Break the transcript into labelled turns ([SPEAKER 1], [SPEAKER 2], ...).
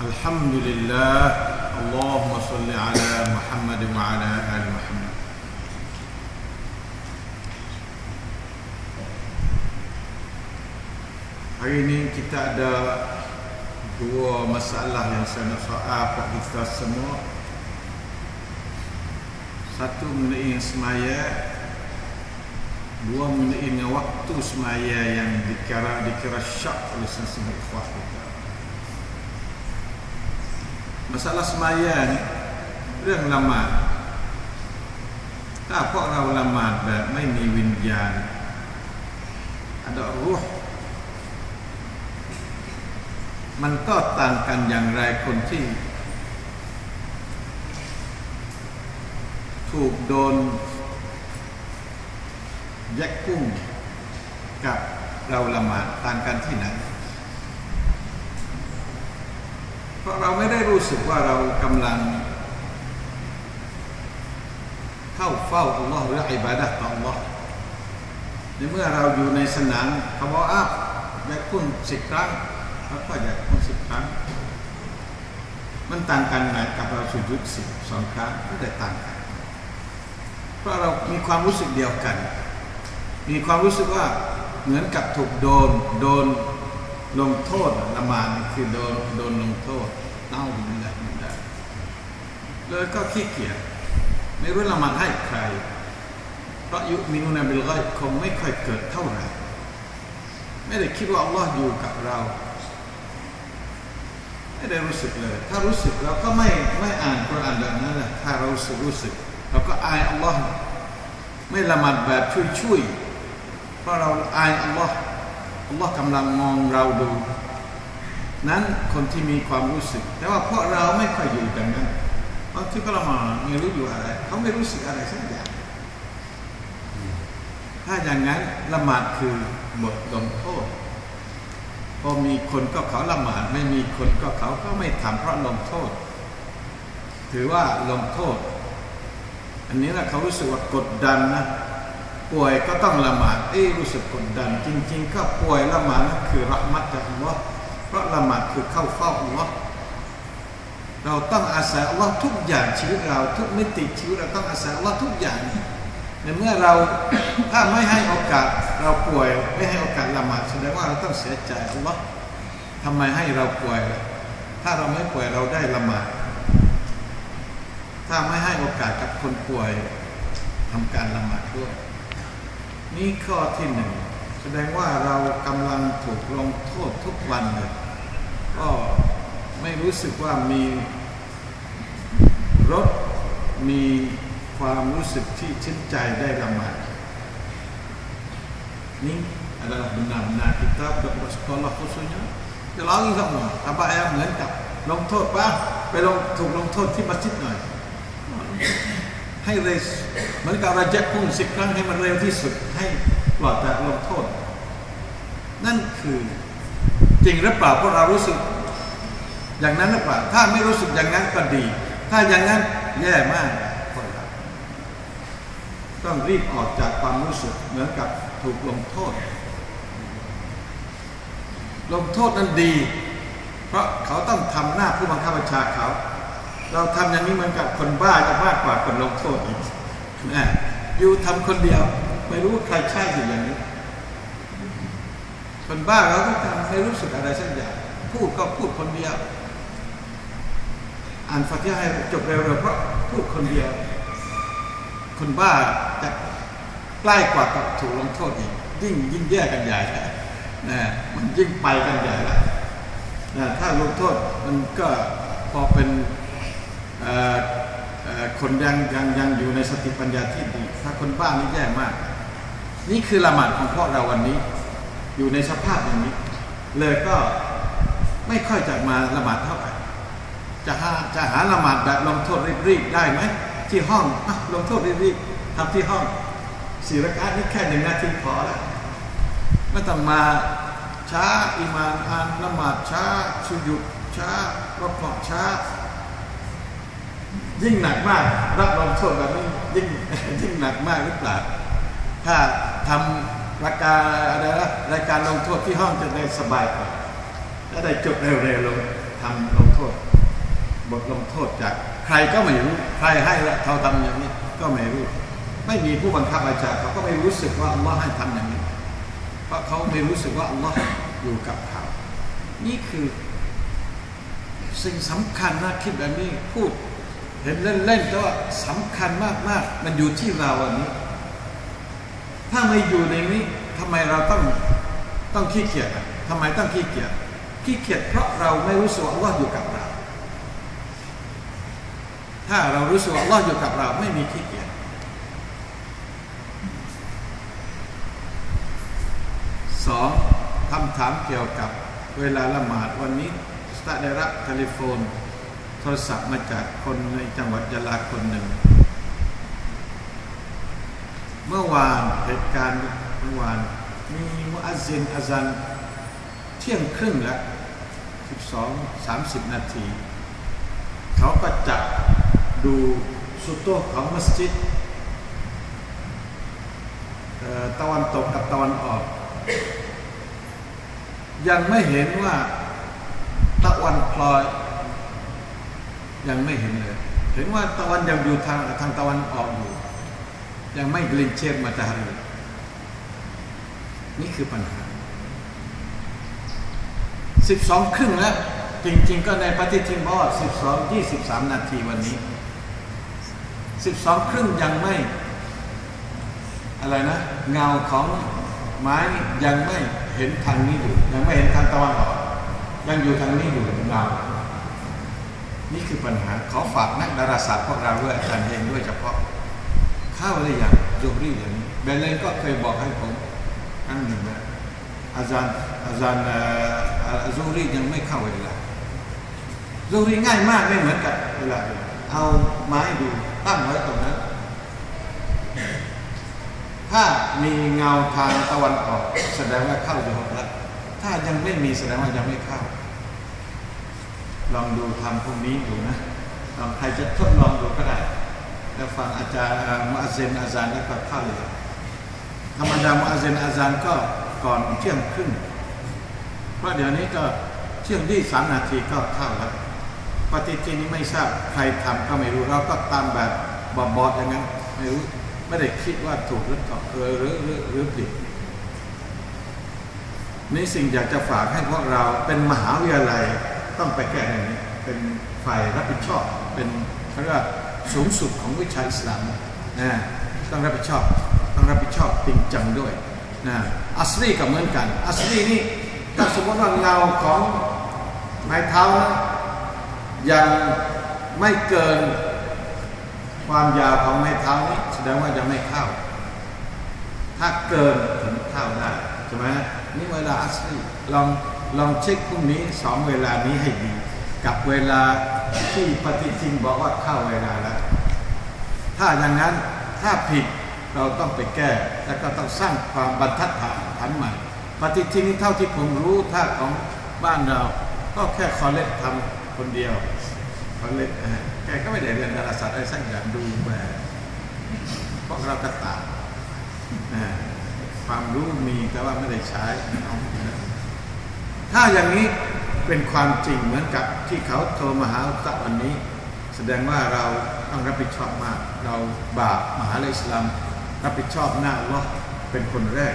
[SPEAKER 1] الحمد لله اللهم صل على محمد وعلى آل محمد Hari ini kita ada dua masalah yang saya nak soal kepada kita semua. Satu mengenai yang semaya, dua mengenai dengan waktu semaya yang dikira dikira syak oleh sesama ikhwah kita. Masalah semaya ni รื่องละหมาดถ้าพวกเราละหมาดแบบไม่มีวิญญาณ ada ruh มันก็ต่างกันอย่างไรคนที่ ถูกโดนแยกกุ้งกับเราละหมาดต่างกันที่ไหน เพ ราะเราไม่ได้รู้สึกว่าเรากำลัง เข้าเฝ้าอัลลอฮ์หรืออิบาดะต่ออัลลอฮ์ในเมื่อเราอยู่ในสนามเขาบอกอ้าวแยกกุ้งสิบครั้งแล้วก็อยากทำสิบครั้ง มันต่างกันไหนกับเราสุยุดสิบสองครั้งก็ได้ต่างกัน เพราะเรามีความรู้สึกเดียวกัน มีความรู้สึกว่าเหมือนกับถูกโดนโดน ลงโทษละมานคือโดนโดนลงโทษเน่าไม่ได้ไม่ได้เลยก็ขี้เกียจไม่รู้ละมาดให้ใคร เพราะยุมินุนาบิลไกคงไม่ค่อยเกิดเท่าไหร่ไม่ได้คิดว่าอัลลอฮ์อยู่กับเราไม่ได้รู้สึกเลย ถ้ารู้สึกเราก็ไม่ไม่อ่านกุรอานแบบนั้นแหละถ้าเรารู้สึกรู้สึก เราก็อายอัลลอฮ์ไม่ละหมาดแบบช่วยๆเพราะเราอายอัลลอฮ์ อัลลอฮ์กำลังมองเราดู นั้นคนที่มีความรู้สึก แต่ว่าพวกเราไม่ค่อยอยู่ดังนั้นบางทีก็ละหมาดไม่รู้อยู่อะไร เขาไม่รู้สึกอะไรสักอย่างถ้าอย่างนั้นละหมาดคือบทลงโทษพอมีคนก็เขาละหมาดไม่มีคนก็เขาก็ไม่ทำเพราะลงโทษ ถือว่าลงโทษ อันนี้นะเขารู้สึกว่ากดดันนะ ป่วยก็ต้องละหมาดเอ้รู้สึกกดดัน จริง ๆ ก็ป่วยละหมาดนั่นคือรักมัดจากอัลลอฮ์เพราะละหมาดคือเข้าเฝ้าอัลลอฮ์เราต้องอาศัยอัลลอฮ์ทุกอย่างชีวิตเราทุกมิติชีวิตเราต้องอาศัยอัลลอฮ์ทุกอย่างในเมื่อเราถ้าไม่ให้โอกาสเราป่วยไม่ให้โอกาสละหมาดแสดงว่าเราต้องเสียใจอัลลอฮ์ทำไมให้เราป่วยล่ะถ้าเราไม่ป่วยเราได้ละหมาดถ้าไม่ให้โอกาสกับคนป่วยทำการละหมาดด้วย นี่ข้อที่หนึ่งแสดงว่าเรากำลังถูกลงโทษทุกวันเลยก็ไม่รู้สึกว่ามีรถมีความรู้สึกที่ชื่นใจได้ละหมาด Ini adalah benar-benar kita berbuat sekolah khususnya Dia lari semua Abang ayah melengkap ลงโทษป้าไปลงถูกลงโทษที่มัสยิดหน่อย ให้เร็วเหมือนกับเราแจ็คพุ่งสิบครั้งให้มันเร็วที่สุดให้ปลอดจากลงโทษ นั่นคือจริงหรือเปล่าพวกเรารู้สึก อย่างนั้นหรือเปล่าถ้าไม่รู้สึกอย่างนั้นก็ดี ถ้าอย่างนั้นแย่มากคนเราต้องรีบออกจากความรู้สึกเหมือนกับถูกลงโทษ ลงโทษนั้นดี เพราะเขาต้องทำหน้าผู้บังคับบัญชาเขา เราทำอย่างนี้เหมือนกับคนบ้าจะมากกว่าคนลงโทษอีกนะอยู่ทำคนเดียว ไม่รู้ใครใช่สิอย่างนี้ คนบ้าเขาก็ทำไม่รู้สึกอะไรสักอย่างพูดก็พูดคนเดียว อ่านฟัติฮะให้จบเร็วๆเพราะพูดคนเดียว คนบ้าจะใกล้กว่ากับถูกลงโทษอีก ยิ่งยิ่งแย่กันใหญ่แล้วนะมันยิ่งไปกันใหญ่แล้วนะถ้าลงโทษมันก็พอเป็น คนยังยังยังอยู่ในสติปัญญาที่ดีถ้าคนบ้านี่แย่มาก นี่คือละหมาดของพวกเราวันนี้ อยู่ในสภาพอย่างนี้ เลยก็ไม่ค่อยจะมาละหมาดเท่าไหร่จะหาจะหาละหมาดแบบลงโทษรีบๆได้ไหมที่ห้องอลงโทษรีบๆทำที่ห้องสี่รักานี่แค่หนึ่งนาทีพอแล้วไม่ต้องมาช้าอิมานอ่านละหมาดช้าสุยุดช้ารบกอช้า ยิ่งหนักมาก รับรองโทษแบบนี้ยิ่งยิ่งหนักมากหรือเปล่าถ้าทำรายการอะไรนะรายการลงโทษที่ห้องจะได้สบายกว่าจะได้จบเร็วๆลงทำลงโทษ บทลงโทษจากใครก็ไม่รู้ใครให้ละเขาทำอย่างนี้ก็ไม่รู้ ไม่มีผู้บังคับบัญชาเขาก็ไม่รู้สึกว่าอัลลอฮ์ให้ทำอย่างนี้ เพราะเขาไม่รู้สึกว่าอัลลอฮ์อยู่กับเขา นี่คือ สิ่งสำคัญนะคิดแบบนี้พูด เห็นเล่นๆแต่ว่าสำคัญมากๆ มันอยู่ที่เราอันนี้ ถ้าไม่อยู่ในนี้ทำไมเราต้องต้องขี้เกียจอะทำไมต้องขี้เกียจขี้เกียจเพราะเราไม่รู้สึกว่าอัลลอฮ์อยู่กับเรา ถ้าเรารู้สึกว่าอัลลอฮ์อยู่กับเราไม่มีขี้เกียจสองคำถามเกี่ยวกับเวลาละหมาดวันนี้สตาได้รับโทรโฟนโท รศัพท์มาจากคนในจังหวัดยะลาคนหนึ่ง เมื่อวานเหตุการณ์เมื่อวานมีมุอัซซินอาซันเที่ยงครึ่งแล้ว12 30 นาที เขาก็จับดูสุโตของมัสยิดตะวันตกกับตะวันออก ยังไม่เห็นว่าตะวันพลอย ยังไม่เห็นเลย เห็นว่าตะวันยังอยู่ทางทางตะวันออกอยู่ ยังไม่กลินเชฟมาตารีนี่คือปัญหา12ครึ่งแล้ว จริง ๆ ก็ในปฏิทินบอกว่า12 23นาทีวันนี้12ครึ่งยังไม่ อะไรนะ เงาของไม้ยังไม่เห็นทางนี้อยู่ ยังไม่เห็นทางตะวันออก ยังอยู่ทางนี้อยู่เงา นี่คือปัญหาขอฝากนักดาราศาสตร์พวกเราด้วยอาจารย์เองด้วยเฉพาะ เข้าหรือยังจูรี่อย่างนี้เบลเลนก็เคยบอกให้ผมครั้งหนึ่งนะอาจารย์อาจารย์จูรี่ยังไม่เข้าเวลาจูรี่ง่ายมากไม่เหมือนกับเวลาเอาไม้ดูตั้งไว้ตรงนั้นถ้ามีเงาทางตะวันออกแสดงว่าเข้าจะหกแล้วถ้ายังไม่มีแสดงว่ายังไม่เข้า ลองดูทำพวกนี้ดูนะลองใครจะทดลองดูก็ได้ แล้วฟังอาจารย์มุอัซซินอาจารย์แล้วก็เข้าเลยธรรมดามุอัซซินอาจารย์ก็ก่อนเที่ยงครึ่งเพราะเดี๋ยวนี้ก็เที่ยงที่สามนาทีก็เข้าแล้วปฏิทินนี้ไม่ทราบใครทำก็ไม่รู้เราก็ตามแบบบอบๆอย่างนั้นไม่รู้ไม่ได้คิดว่าถูกหรือเปล่าเออหรือหรือหรือผิดนี่สิ่งอยากจะฝากให้พวกเราเป็นมหาวิทยาลัย ต้องไปแก้ในนี้เป็นฝ่ายรับผิดชอบ เป็นเขาเรียกว่าสูงสุดของวิชาอิสลามนะต้องรับผิดชอบต้องรับผิดชอบจริงจังด้วยนะอัสลีก็เหมือนกัน อัสลีนี่ถ้าสมมติว่าเงาของไม้เท้านะยังไม่เกินความยาวของไม้เท้านี้แสดงว่ายังไม่เข้า ถ้าเกินถึงเข้าได้ใช่ไหมนี่เวลาอัสลีลอง ลองเช็คพรุ่งนี้สองเวลานี้ให้ดีกับเวลาที่ปฏิทินบอกว่าเข้าเวลาแล้ว ถ้าอย่างนั้นถ้าผิดเราต้องไปแก้ แล้วก็ต้องสร้างความบรรทัดฐานฐานใหม่ ปฏิทินนี้เท่าที่ผมรู้ถ้าของบ้านเรา ก็แค่คอเล็กทำคนเดียวคอเล็กนะฮะแกก็ไม่ได้เรียนดาราศาสตร์อะไรสักอย่างดูแบบพวกเราก็ตามความรู้มีแต่ว่าไม่ได้ใช้เอา ถ้าอย่างนี้เป็นความจริงเหมือนกับที่เขาโทรมาหาอุตะวันนี้ แสดงว่าเราต้องรับผิดชอบมาก เราบาปมหาลัยอิสลามรับผิดชอบหน้าลอเป็นคนแรก